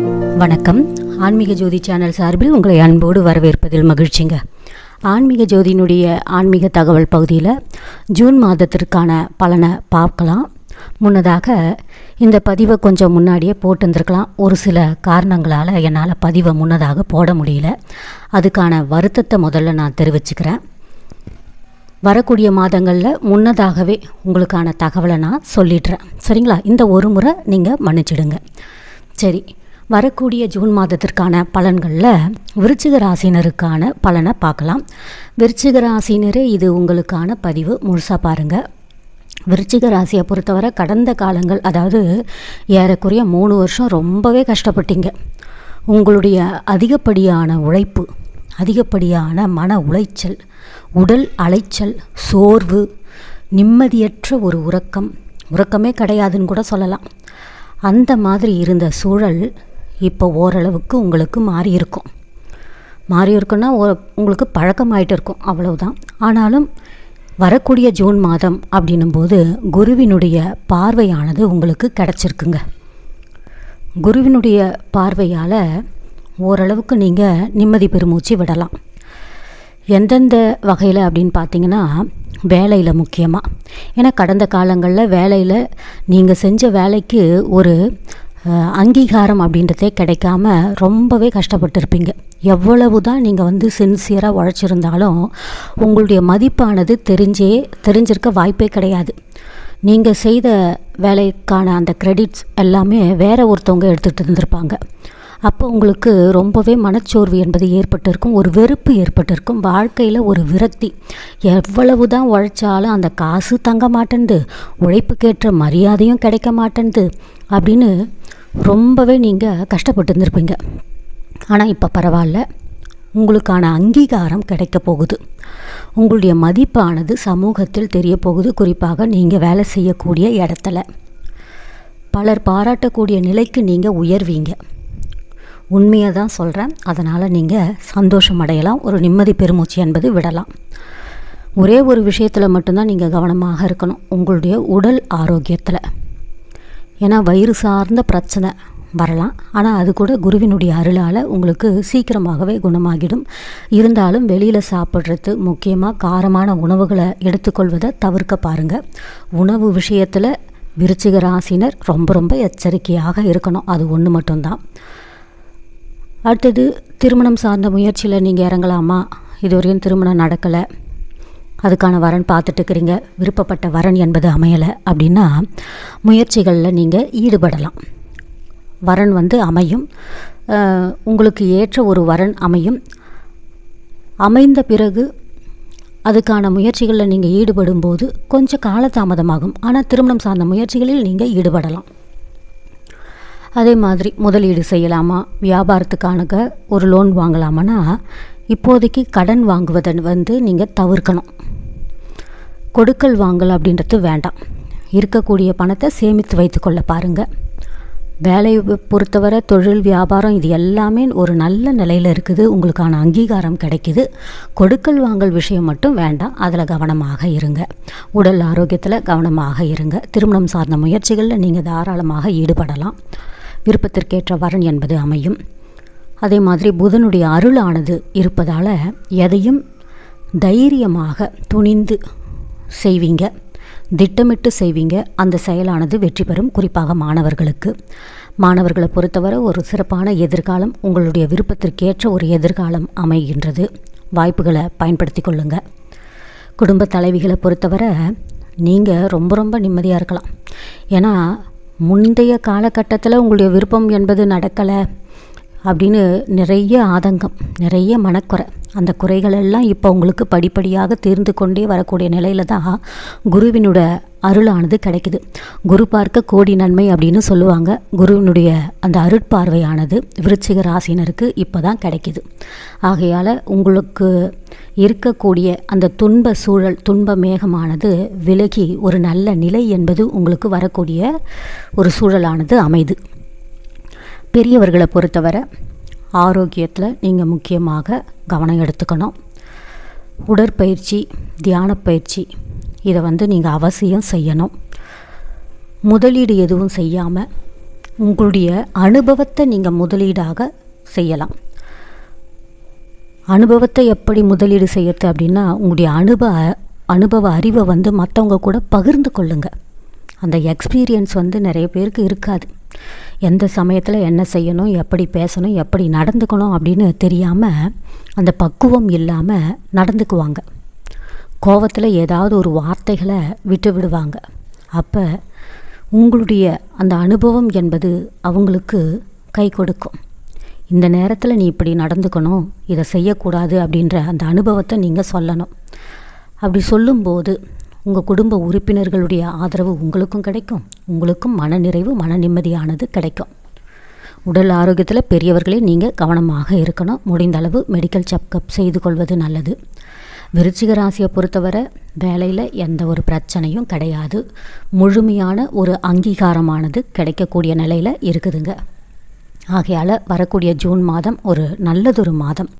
வணக்கம். ஆன்மீக ஜோதி சேனல் சார்பில் உங்களை அன்போடு வரவேற்பதில் மகிழ்ச்சிங்க. ஆன்மீக ஜோதியினுடைய ஆன்மீக தகவல் பகுதியில் ஜூன் மாதத்திற்கான பலனை பார்க்கலாம். முன்னதாக இந்த பதிவை கொஞ்சம் முன்னாடியே போட்டிருந்துருக்கலாம். ஒரு சில காரணங்களால் என்னால் பதிவை முன்னதாக போட முடியல. அதுக்கான வருத்தத்தை முதல்ல நான் தெரிவிச்சுக்கிறேன். வரக்கூடிய மாதங்களில் முன்னதாகவே உங்களுக்கான தகவலை நான் சொல்லிடுறேன். சரிங்களா? இந்த ஒரு முறை நீங்கள் மன்னிச்சிடுங்க. சரி. வரக்கூடிய ஜூன் மாதத்திற்கான பலன்களில் விருச்சிக ராசினருக்கான பலனை பார்க்கலாம். விருச்சிக ராசினரே இது உங்களுக்கான பதிவு. முழுசாக பாருங்கள் விருச்சிக ராசியை பொறுத்தவரை கடந்த காலங்கள் அதாவது ஏறக்குறைய மூணு வருஷம் ரொம்பவே கஷ்டப்பட்டீங்க. உங்களுடைய அதிகப்படியான உழைப்பு அதிகப்படியான மன உளைச்சல் உடல் அலைச்சல் சோர்வு நிம்மதியற்ற ஒரு உறக்கம் உறக்கமே கிடையாதுன்னு கூட சொல்லலாம். அந்த மாதிரி இருந்த சூழல் இப்போ ஓரளவுக்கு உங்களுக்கு மாறி இருக்கும். மாறி இருக்குன்னா உங்களுக்கு பழக்கமாயிட்டு இருக்கும். அவ்வளவுதான். ஆனாலும் வரக்கூடிய ஜூன் மாதம் அப்படின்னும்போது குருவினுடைய பார்வையானது உங்களுக்கு கிடச்சிருக்குங்க. குருவினுடைய பார்வையால் ஓரளவுக்கு நீங்கள் நிம்மதி பெருமூச்சு விடலாம். எந்தெந்த வகையில் அப்படின்னு பார்த்தீங்கன்னா வேலையில் முக்கியமாக ஏன்னா கடந்த காலங்களில் வேலையில் நீங்கள் செஞ்ச வேலைக்கு ஒரு அங்கீகாரம் அப்படின்றதே கிடைக்காம ரொம்பவே கஷ்டப்பட்டிருப்பீங்க. எவ்வளவு தான் நீங்கள் வந்து சின்சியராக உழைச்சிருந்தாலும் உங்களுடைய மதிப்பானது தெரிஞ்சே தெரிஞ்சிருக்க வாய்ப்பே கிடையாது. நீங்கள் செய்த வேலைக்கான அந்த கிரெடிட்ஸ் எல்லாமே வேற ஒருத்தவங்க எடுத்துகிட்டு இருந்திருப்பாங்க. அப்போ உங்களுக்கு ரொம்பவே மனச்சோர்வு என்பது ஏற்பட்டிருக்கும் ஒரு வெறுப்பு ஏற்பட்டிருக்கும் வாழ்க்கையில் ஒரு விரக்தி. எவ்வளவு தான் உழைச்சாலும் அந்த காசு தங்க மாட்டேன்து உழைப்புக்கேற்ற மரியாதையும் கிடைக்க மாட்டேன்து அப்படின்னு ரொம்பவே நீங்கள் கஷ்டப்பட்டு இருந்திருப்பீங்க ஆனால் இப்போ பரவாயில்ல உங்களுக்கான அங்கீகாரம் கிடைக்க போகுது. உங்களுடைய மதிப்பானது சமூகத்தில் தெரிய போகுது. குறிப்பாக நீங்கள் வேலை செய்யக்கூடிய இடத்துல. பலர் பாராட்டக்கூடிய நிலைக்கு நீங்கள் உயர்வீங்க. உண்மையை தான் சொல்கிறேன் அதனால் நீங்கள் சந்தோஷம் அடையலாம். ஒரு நிம்மதி பெருமூச்சு என்பது விடலாம். ஒரே ஒரு விஷயத்தில் மட்டும்தான் நீங்கள் கவனமாக இருக்கணும். உங்களுடைய உடல் ஆரோக்கியத்தில். ஏன்னா வயிறு சார்ந்த பிரச்சனை வரலாம். ஆனால் அது கூட குருவினுடைய அருளால் உங்களுக்கு சீக்கிரமாகவே குணமாகிடும். இருந்தாலும் வெளியில் சாப்பிட்றது முக்கியமாக காரமான உணவுகளை எடுத்துக்கொள்வதை தவிர்க்க பாருங்கள் உணவு விஷயத்தில் விருச்சிக ராசினர் ரொம்ப ரொம்ப எச்சரிக்கையாக இருக்கணும். அது ஒன்று மட்டும்தான். அடுத்தது திருமணம் சார்ந்த முயற்சியில் நீங்கள் இறங்கலாமா? இதுவரையும் திருமணம் நடக்கலை. அதுக்கான வரன் பார்த்துட்டு இருக்கிறீங்க விருப்பப்பட்ட வரன் என்பது அமையலை அப்படின்னா முயற்சிகளில் நீங்கள் ஈடுபடலாம். வரன் வந்து அமையும். உங்களுக்கு ஏற்ற ஒரு வரன் அமையும். அமைந்த பிறகு அதுக்கான முயற்சிகளில் நீங்கள் ஈடுபடும் போது கொஞ்சம் காலதாமதமாகும். ஆனால் திருமணம் சார்ந்த முயற்சிகளில் நீங்கள் ஈடுபடலாம். அதே மாதிரி முதலீடு செய்யலாமா? வியாபாரத்துக்கானக்க ஒரு லோன் வாங்கலாமான்னா இப்போதைக்கு கடன் வாங்குவதை வந்து நீங்கள் தவிர்க்கணும். கொடுக்கல் வாங்கல் அப்படின்றது வேண்டாம். இருக்கக்கூடிய பணத்தை சேமித்து வைத்துக்கொள்ள பாருங்கள் வேலையை பொறுத்தவரை தொழில் வியாபாரம் இது எல்லாமே ஒரு நல்ல நிலையில் இருக்குது. உங்களுக்கான அங்கீகாரம் கிடைக்குது. கொடுக்கல் வாங்கல் விஷயம் மட்டும் வேண்டாம். அதில் கவனமாக இருங்க. உடல் ஆரோக்கியத்தில் கவனமாக இருங்க. திருமணம் சார்ந்த முயற்சிகளில் நீங்கள் தாராளமாக ஈடுபடலாம். விருப்பத்திற்கேற்ற வரன் என்பது அமையும். அதே மாதிரி புதனுடைய அருளானது இருப்பதால் எதையும் தைரியமாக துணிந்து செய்வீங்க திட்டமிட்டு செய்வீங்க. அந்த செயலானது வெற்றி பெறும். குறிப்பாக மாணவர்களுக்கு. மாணவர்களை பொறுத்தவரை ஒரு சிறப்பான எதிர்காலம் உங்களுடைய விருப்பத்திற்கேற்ற ஒரு எதிர்காலம் அமைகின்றது. வாய்ப்புகளை பயன்படுத்தி கொள்ளுங்க. குடும்ப தலைவிகளை பொறுத்தவரை நீங்கள் ரொம்ப ரொம்ப நிம்மதியாக இருக்கலாம். ஏன்னா முந்தைய காலகட்டத்தில் உங்களுடைய விருப்பம் என்பது நடக்கலை. அப்படின்னு நிறைய ஆதங்கம் நிறைய மனக்குறை. அந்த குறைகள் எல்லாம் இப்போ உங்களுக்கு படிப்படியாக தீர்ந்து கொண்டே வரக்கூடிய நிலையில தான் குருவினோட அருளானது கிடைக்குது. குரு பார்க்க கோடி நன்மை அப்படின்னு சொல்லுவாங்க. குருவினுடைய அந்த அருட்பார்வையானது விருச்சிக ராசினருக்கு இப்போ தான் கிடைக்குது. ஆகையால் உங்களுக்கு இருக்கக்கூடிய அந்த துன்ப சூழல் துன்ப மேகமானது விலகி ஒரு நல்ல நிலை என்பது உங்களுக்கு வரக்கூடிய ஒரு சூழலானது அமைது. பெரியவர்களை பொறுத்தவரை ஆரோக்கியத்தில் நீங்கள் முக்கியமாக கவனம் எடுத்துக்கணும். உடற்பயிற்சி தியான பயிற்சி இதை வந்து நீங்கள் அவசியம் செய்யணும். முதலீடு எதுவும் செய்யாமல் உங்களுடைய அனுபவத்தை நீங்கள் முதலீடாக செய்யலாம். அனுபவத்தை எப்படி முதலீடு செய்யறது அப்படின்னா உங்களுடைய அனுபவ அனுபவ அறிவை வந்து மற்றவங்க கூட பகிர்ந்து கொள்ளுங்கள் அந்த எக்ஸ்பீரியன்ஸ் வந்து நிறைய பேருக்கு இருக்காது. எந்த சமயத்தில் என்ன செய்யணும் எப்படி பேசணும் எப்படி நடந்துக்கணும் அப்படின்னு தெரியாமல் அந்த பக்குவம் இல்லாமல் நடந்துக்குவாங்க. கோவத்தில் ஏதாவது ஒரு வார்த்தைகளை விட்டு விடுவாங்க. அப்போ உங்களுடைய அந்த அனுபவம் என்பது அவங்களுக்கு கை கொடுக்கும். இந்த நேரத்தில் நீ இப்படி நடந்துக்கணும் இதை செய்யக்கூடாது அப்படின்ற அந்த அனுபவத்தை நீங்கள் சொல்லணும். அப்படி சொல்லும்போது உங்கள் குடும்ப உறுப்பினர்களுடைய ஆதரவு உங்களுக்கும் கிடைக்கும். உங்களுக்கும் மனநிறைவு மன நிம்மதியானது கிடைக்கும். உடல் ஆரோக்கியத்தில் பெரியவர்களே நீங்கள் கவனமாக இருக்கணும். முடிந்த அளவு மெடிக்கல் செக்கப் செய்து கொள்வது நல்லது. விருச்சிக ராசியை பொறுத்தவரை வேலையில் எந்த ஒரு பிரச்சனையும் கிடையாது. முழுமையான ஒரு அங்கீகாரமானது கிடைக்கக்கூடிய நிலையில் இருக்குதுங்க. ஆகையால் வரக்கூடிய ஜூன் மாதம் ஒரு நல்லதொரு மாதம்.